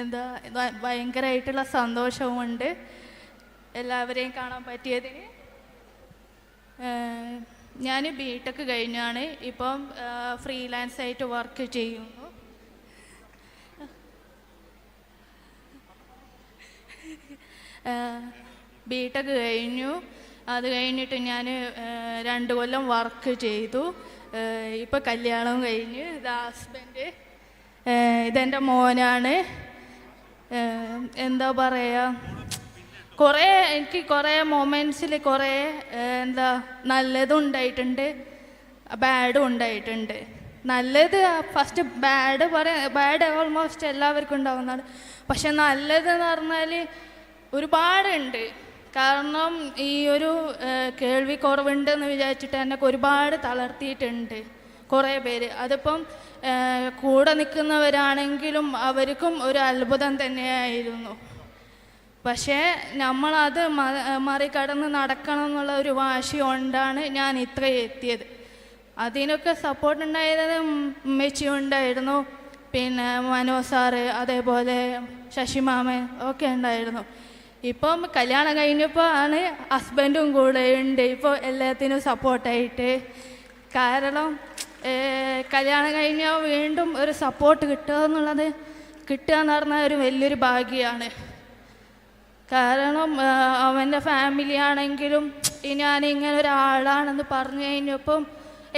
എന്താ ഭയങ്കരമായിട്ടുള്ള സന്തോഷവുമുണ്ട്. എല്ലാവരെയും കാണാൻ പറ്റിയതിന്. ഞാൻ ബി ടെക് കഴിഞ്ഞാണ്. ഇപ്പം ഫ്രീലാൻസ് ആയിട്ട് വർക്ക് ചെയ്യുന്നു. ബി ടെക് കഴിഞ്ഞു. അത് കഴിഞ്ഞിട്ട് ഞാൻ രണ്ട് കൊല്ലം വർക്ക് ചെയ്തു. ഇപ്പോൾ കല്യാണം കഴിഞ്ഞ് ഹസ്ബൻഡ് ഇതെന്റെ മോനാണ്. എന്താ പറയുക കുറേ എനിക്ക് കുറേ മൊമെന്റ്സിൽ കുറേ എന്താ നല്ലതും ഉണ്ടായിട്ടുണ്ട് ബാഡും ഉണ്ടായിട്ടുണ്ട് നല്ലത് ഫസ്റ്റ് ബാഡ് പറയാ ബാഡ് ഓൾമോസ്റ്റ് എല്ലാവർക്കും ഉണ്ടാകുന്നതാണ് പക്ഷെ നല്ലതെന്ന് പറഞ്ഞാൽ ഒരുപാടുണ്ട്. കാരണം ഈ ഒരു കേൾവി കുറവുണ്ടെന്ന് വിചാരിച്ചിട്ട് എന്നെ ഒരുപാട് തളർത്തിയിട്ടുണ്ട്. കുറേ പേര്. അതിപ്പം കൂടെ നിൽക്കുന്നവരാണെങ്കിലും അവർക്കും ഒരു അത്ഭുതം തന്നെയായിരുന്നു. പക്ഷേ നമ്മളത് മറികടന്ന് നടക്കണം എന്നുള്ള ഒരു വാശി കൊണ്ടാണ് ഞാൻ ഇത്രയും എത്തിയത്. അതിനൊക്കെ സപ്പോർട്ട് ഉണ്ടായത് മെച്ചി ഉണ്ടായിരുന്നു. പിന്നെ മനോ സാറ് അതേപോലെ ശശിമാമൻ ഒക്കെ ഉണ്ടായിരുന്നു. ഇപ്പം കല്യാണം കഴിഞ്ഞപ്പോൾ ആണ് ഹസ്ബൻഡും കൂടെ ഉണ്ട്. ഇപ്പോൾ എല്ലാത്തിനും സപ്പോർട്ടായിട്ട് കാരണം കല്യാണം കഴിഞ്ഞാൽ വീണ്ടും ഒരു സപ്പോർട്ട് കിട്ടുക എന്നുള്ളത് കിട്ടുക എന്ന് പറഞ്ഞാൽ ഒരു വലിയൊരു ഭാഗ്യമാണ് കാരണം അവന്റെ ഫാമിലി ആണെങ്കിലും ഞാൻ ഇങ്ങനെ ഒരാളാണെന്ന് പറഞ്ഞു കഴിഞ്ഞപ്പം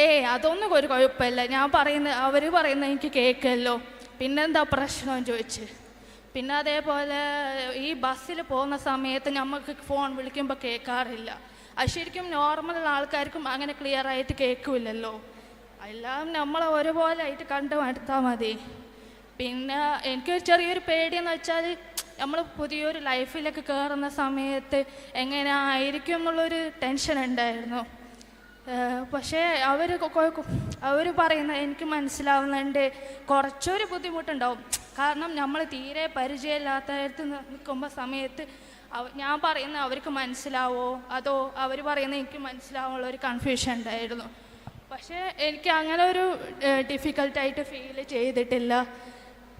ഏയ് അതൊന്നും ഒരു കുഴപ്പമില്ല. ഞാൻ പറയുന്ന അവർ പറയുന്നത് എനിക്ക് കേൾക്കല്ലോ. പിന്നെന്താ പ്രശ്നം ചോദിച്ച്? പിന്നെ അതേപോലെ ഈ ബസ്സിൽ പോകുന്ന സമയത്ത് നമുക്ക് ഫോൺ വിളിക്കുമ്പോൾ കേൾക്കാറില്ല. അത് ശരിക്കും നോർമൽ ആൾക്കാർക്കും അങ്ങനെ ക്ലിയർ ആയിട്ട് കേൾക്കില്ലല്ലോ. എല്ലാം നമ്മളെ ഒരുപോലെ ആയിട്ട് കണ്ടു എടുത്താൽ മതി. പിന്നെ എനിക്കൊരു ചെറിയൊരു പേടിയെന്ന് വെച്ചാൽ നമ്മൾ പുതിയൊരു ലൈഫിലേക്ക് കയറുന്ന സമയത്ത് എങ്ങനെ ആയിരിക്കും എന്നുള്ളൊരു ടെൻഷൻ ഉണ്ടായിരുന്നു. പക്ഷേ അവർ അവർ പറയുന്ന എനിക്ക് മനസ്സിലാവുന്നുണ്ട് കുറച്ചൊരു ബുദ്ധിമുട്ടുണ്ടാവും. കാരണം നമ്മൾ തീരെ പരിചയമില്ലാത്തടത്ത് നിൽക്കുമ്പോൾ സമയത്ത് ഞാൻ പറയുന്ന അവർക്ക് മനസ്സിലാവോ? അതോ അവർ പറയുന്ന എനിക്ക് മനസ്സിലാവുള്ള ഒരു കൺഫ്യൂഷൻ ഉണ്ടായിരുന്നു. പക്ഷേ എനിക്ക് അങ്ങനെ ഒരു ഡിഫിക്കൽട്ടായിട്ട് ഫീൽ ചെയ്തിട്ടില്ല.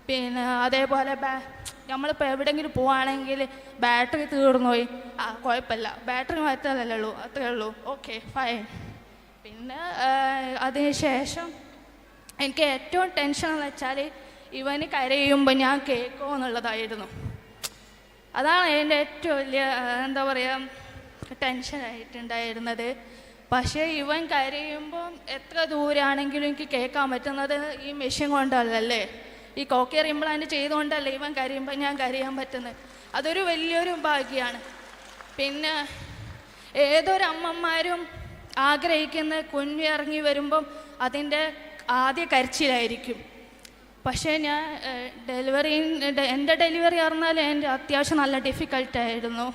പിന്നെ അതേപോലെ ബാ നമ്മളിപ്പോൾ എവിടെയെങ്കിലും പോവുകയാണെങ്കിൽ ബാറ്ററി തീർന്നുപോയി. ആ കുഴപ്പമില്ല. ബാറ്ററി മാറ്റാനല്ലേ ഉള്ളൂ അത്രേ ഉള്ളൂ. Okay fine. പിന്നെ അതിന് ശേഷം എനിക്ക് ഏറ്റവും ടെൻഷൻ എന്ന് വെച്ചാൽ ഇവന് കരയുമ്പോൾ ഞാൻ കേൾക്കുമോ എന്നുള്ളതായിരുന്നു. അതാണ് എന്റെ ഏറ്റവും വലിയ എന്താ പറയുക ടെൻഷനായിട്ടുണ്ടായിരുന്നത് പക്ഷേ ഇവൻ കരയുമ്പോൾ എത്ര ദൂരാണെങ്കിലും എനിക്ക് കേൾക്കാൻ പറ്റുന്നത് ഈ മെഷീൻ കൊണ്ടല്ലേ ഈ കോക്കിയർ ഇംപ്ലാന്റ് ചെയ്തുകൊണ്ടല്ലേ ഇവൻ കരയുമ്പോൾ ഞാൻ കരയാൻ പറ്റുന്നത്? അതൊരു വലിയൊരു ഭാഗ്യമാണ് പിന്നെ ഏതൊരു അമ്മമാരും ആഗ്രഹിക്കുന്ന കുഞ്ഞു ഇറങ്ങി വരുമ്പം അതിന്റെ ആദ്യ കരച്ചിലായിരിക്കും. പക്ഷേ ഞാൻ ഡെലിവറി എന്റെ ഡെലിവറി പറഞ്ഞാൽ എന്റെ അത്യാവശ്യം നല്ല ഡിഫിക്കൽട്ടായിരുന്നു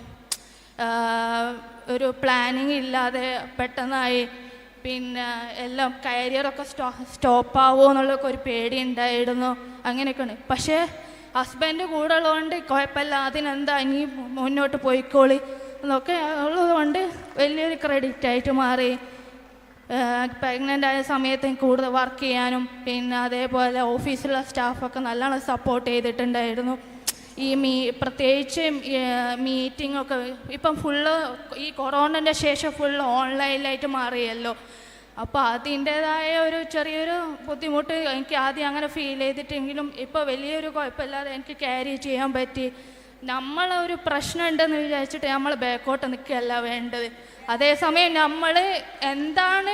ഒരു പ്ലാനിങ് ഇല്ലാതെ പെട്ടെന്നായി പിന്നെ എല്ലാം കരിയറൊക്കെ സ്റ്റോ സ്റ്റോപ്പ് ആവുമോ എന്നുള്ളതൊക്കെ ഒരു പേടി ഉണ്ടായിരുന്നു അങ്ങനെയൊക്കെയാണ്. പക്ഷേ ഹസ്ബൻഡ് കൂടെ ഉള്ളതുകൊണ്ട് കുഴപ്പമില്ല അതിനെന്താ ഇനി മുന്നോട്ട് പോയിക്കോളി എന്നൊക്കെ ഉള്ളതുകൊണ്ട് വലിയൊരു ക്രെഡിറ്റ് ആയിട്ട് മാറി. പ്രഗ്നന്റ് ആയ സമയത്ത് കൂടുതൽ വർക്ക് ചെയ്യാനും പിന്നെ അതേപോലെ ഓഫീസിലുള്ള സ്റ്റാഫൊക്കെ നല്ലോണം സപ്പോർട്ട് ചെയ്തിട്ടുണ്ടായിരുന്നു. ഈ മീ പ്രത്യേകിച്ച് മീറ്റിങ്ങൊക്കെ ഇപ്പം ഫുള്ള് ഈ കൊറോണന്റെ ശേഷം ഫുള്ള് ഓൺലൈനിലായിട്ട് മാറിയല്ലോ. അപ്പോൾ അതിന്റേതായ ഒരു ചെറിയൊരു ബുദ്ധിമുട്ട് എനിക്ക് ആദ്യം അങ്ങനെ ഫീൽ ചെയ്തിട്ടെങ്കിലും ഇപ്പോൾ വലിയൊരു കുഴപ്പമില്ലാതെ എനിക്ക് ക്യാരി ചെയ്യാൻ പറ്റി. നമ്മളൊരു പ്രശ്നം ഉണ്ടെന്ന് വിചാരിച്ചിട്ട് നമ്മൾ ബാക്കോട്ട് നിൽക്കുകയല്ല വേണ്ടത്. അതേസമയം നമ്മൾ എന്താണ്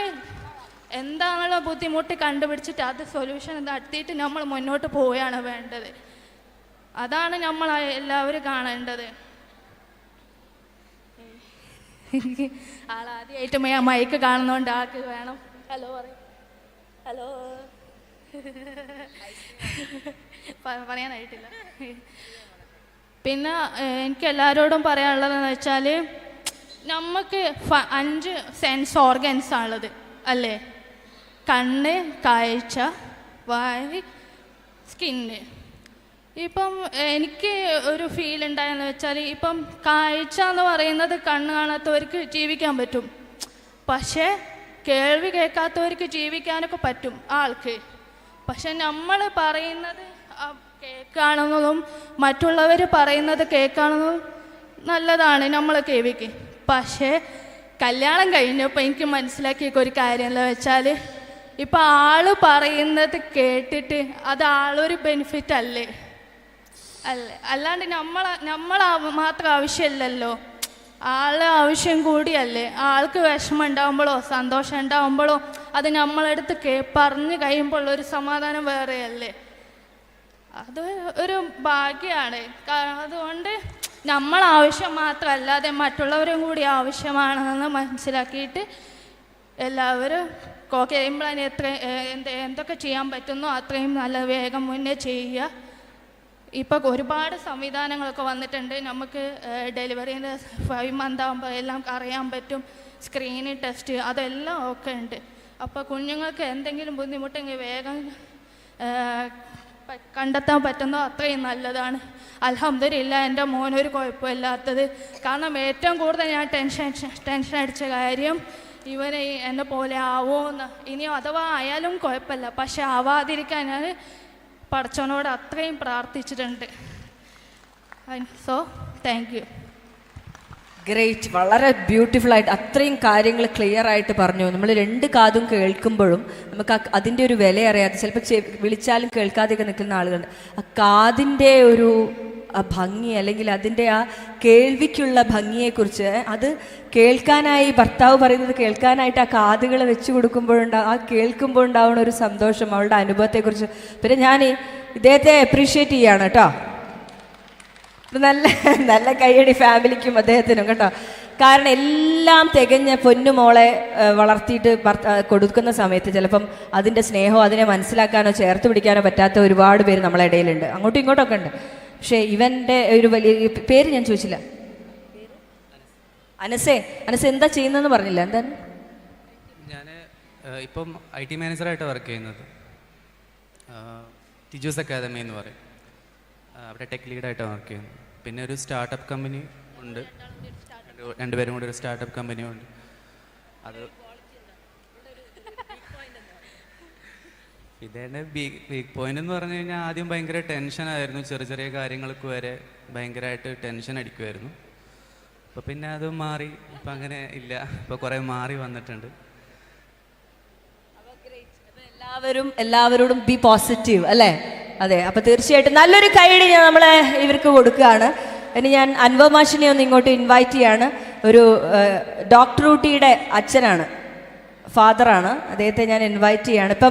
എന്താണോ ബുദ്ധിമുട്ട് കണ്ടുപിടിച്ചിട്ട് അത് സൊല്യൂഷൻ നടത്തിയിട്ട് നമ്മൾ മുന്നോട്ട് പോവുകയാണ് വേണ്ടത്. അതാണ് നമ്മൾ എല്ലാവരും കാണേണ്ടത്. ആളാദ്യമായിട്ട് മൈക്ക് കാണുന്നോണ്ട് ആൾക്ക് വേണം. ഹലോ ഹലോ പറയാനായിട്ടില്ല. പിന്നെ എനിക്ക് എല്ലാവരോടും പറയാനുള്ളതെന്ന് വെച്ചാൽ നമുക്ക് അഞ്ച് സെൻസ് ഓർഗൻസ് ആണുള്ളത് അല്ലേ? കണ്ണ് കാഴ്ച വായ് സ്കിന്ന് ഇപ്പം എനിക്ക് ഒരു ഫീൽ ഉണ്ടായെന്ന് വെച്ചാൽ ഇപ്പം കാഴ്ച എന്ന് പറയുന്നത് കണ്ണ് കാണാത്തവർക്ക് ജീവിക്കാൻ പറ്റും. പക്ഷേ കേൾവി കേൾക്കാത്തവർക്ക് ജീവിക്കാനൊക്കെ പറ്റും ആൾക്ക്. പക്ഷെ നമ്മൾ പറയുന്നത് കേൾക്കാണെന്നതും മറ്റുള്ളവർ പറയുന്നത് കേൾക്കാണെന്നതും നല്ലതാണ് നമ്മൾ കേൾവിക്ക്. പക്ഷേ കല്യാണം കഴിഞ്ഞപ്പോൾ എനിക്ക് മനസ്സിലാക്കിയ ഒരു കാര്യം എന്താ വെച്ചാൽ ഇപ്പം ആൾ പറയുന്നത് കേട്ടിട്ട് അത് ആളൊരു ബെനിഫിറ്റ് അല്ലേ? അല്ലേ അല്ലാണ്ട് നമ്മൾ നമ്മൾ മാത്രം ആവശ്യമില്ലല്ലോ ആളെ ആവശ്യം കൂടിയല്ലേ. ആൾക്ക് വിഷമം ഉണ്ടാവുമ്പോഴോ സന്തോഷം ഉണ്ടാവുമ്പോഴോ അത് നമ്മളെടുത്ത് കേ പറഞ്ഞ് കഴിയുമ്പോൾ ഒരു സമാധാനം വേറെയല്ലേ. അത് ഒരു ഭാഗ്യമാണ് അതുകൊണ്ട് നമ്മൾ ആവശ്യം മാത്രമല്ലാതെ മറ്റുള്ളവരും കൂടി ആവശ്യമാണെന്ന് മനസ്സിലാക്കിയിട്ട് എല്ലാവരും കഴിയുമ്പോഴാണ് എത്ര എന്ത് എന്തൊക്കെ ചെയ്യാൻ പറ്റുന്നോ അത്രയും നല്ല വേഗം മുന്നേ ചെയ്യുക. ഇപ്പോൾ ഒരുപാട് സംവിധാനങ്ങളൊക്കെ വന്നിട്ടുണ്ട്. നമുക്ക് ഡെലിവറീന്റെ ഫൈവ് മന്ത് ആകുമ്പോൾ എല്ലാം അറിയാൻ പറ്റും. സ്ക്രീനിങ് ടെസ്റ്റ് അതെല്ലാം ഒക്കെ ഉണ്ട്. അപ്പോൾ കുഞ്ഞുങ്ങൾക്ക് എന്തെങ്കിലും ബുദ്ധിമുട്ടെങ്കിൽ വേഗം കണ്ടെത്താൻ പറ്റുന്നോ അത്രയും നല്ലതാണ്. അലഹമ്മദില്ല എന്റെ മോനൊരു കുഴപ്പമില്ലാത്തത്. കാരണം ഏറ്റവും കൂടുതൽ ഞാൻ ടെൻഷൻ ടെൻഷൻ അടിച്ച കാര്യം ഇവനെ എന്നെ പോലെ ആവോ എന്ന് ഇനി അഥവാ ആയാലും കുഴപ്പമില്ല. പക്ഷെ ആവാതിരിക്കാൻ ഞാൻ പടച്ചവനോട് അത്രയും പ്രാർത്ഥിച്ചിട്ടുണ്ട്. സോ താങ്ക് യു ഗ്രേറ്റ് വളരെ ബ്യൂട്ടിഫുൾ ആയിട്ട് അത്രയും കാര്യങ്ങൾ ക്ലിയർ ആയിട്ട് പറഞ്ഞു. നമ്മൾ രണ്ട് കാതും കേൾക്കുമ്പോഴും നമുക്ക് അതിന്റെ ഒരു വില അറിയാതെ ചിലപ്പോൾ വിളിച്ചാലും കേൾക്കാതെയൊക്കെ നിൽക്കുന്ന ആളുകളുണ്ട്. ആ കാതിന്റെ ഒരു ആ ഭംഗി അല്ലെങ്കിൽ അതിന്റെ ആ കേൾവിക്കുള്ള ഭംഗിയെക്കുറിച്ച് അത് കേൾക്കാനായി ഭർത്താവ് പറയുന്നത് കേൾക്കാനായിട്ട് ആ കാതുകൾ വെച്ച് കൊടുക്കുമ്പോഴുണ്ടാ ആ കേൾക്കുമ്പോൾ ഉണ്ടാവുന്ന ഒരു സന്തോഷം അവളുടെ അനുഭവത്തെക്കുറിച്ച്. പിന്നെ ഞാൻ ഇദ്ദേഹത്തെ അപ്രീഷിയേറ്റ് ചെയ്യാണ് കേട്ടോ. നല്ല നല്ല കൈയടി ഫാമിലിക്കും അദ്ദേഹത്തിനും കേട്ടോ. കാരണം എല്ലാം തികഞ്ഞ പൊന്നുമോളെ വളർത്തിയിട്ട് കൊടുക്കുന്ന സമയത്ത് ചിലപ്പം അതിന്റെ സ്നേഹമോ അതിനെ മനസ്സിലാക്കാനോ ചേർത്ത് പിടിക്കാനോ പറ്റാത്ത ഒരുപാട് പേര് നമ്മളെ ഇടയിലുണ്ട്. അങ്ങോട്ടും ഇങ്ങോട്ടൊക്കെ ഉണ്ട്. പക്ഷേ ഇവന്റെ ഒരു വലിയ പേര് ഞാൻ ചോദിച്ചില്ല. അനസേ അനസേ എന്താ ചെയ്യുന്നതെന്ന് പറഞ്ഞില്ല. എന്താണ്? ഞാൻ ഇപ്പം ഐ ടി മാനേജറായിട്ട് വർക്ക് ചെയ്യുന്നത്. ടിജൂസ് അക്കാദമി എന്ന് പറയും. അവിടെ ടെക് ലീഡായിട്ടാണ് വർക്ക് ചെയ്യുന്നത്. പിന്നെ ഒരു സ്റ്റാർട്ടപ്പ് കമ്പനി ഉണ്ട്. രണ്ട് രണ്ടുപേരും കൂടി ഒരു സ്റ്റാർട്ടപ്പ് കമ്പനി ഉണ്ട് അത് ഇതേടെ ബിഗ് വീക്ക് പോയിന്റ് എന്ന് പറഞ്ഞു കഴിഞ്ഞാൽ ആദ്യം ഭയങ്കര ടെൻഷൻ ആയിരുന്നു. ചെറിയ ചെറിയ കാര്യങ്ങൾക്ക് വരെ ഭയങ്കരമായിട്ട് ടെൻഷൻ അടിക്കുമായിരുന്നു അപ്പോൾ പിന്നെ അത് മാറി. ഇപ്പം അങ്ങനെ ഇല്ല. ഇപ്പോൾ കുറേ മാറി വന്നിട്ടുണ്ട്. എല്ലാവരും എല്ലാവരോടും ബി പോസിറ്റീവ് അല്ലേ? അതെ. അപ്പൊ തീർച്ചയായിട്ടും നല്ലൊരു കൈയടി ഞാൻ നമ്മളെ ഇവർക്ക് കൊടുക്കുകയാണ്. ഇനി ഞാൻ അൻവർ മാഷിനെ ഒന്ന് ഇങ്ങോട്ട് ഇൻവൈറ്റ് ചെയ്യാണ്. ഒരു ഡോക്ടർ ഊട്ടിയുടെ അച്ഛനാണ്. ഫാദറാണ് അദ്ദേഹത്തെ ഞാൻ ഇൻവൈറ്റ് ചെയ്യാണ്. ഇപ്പം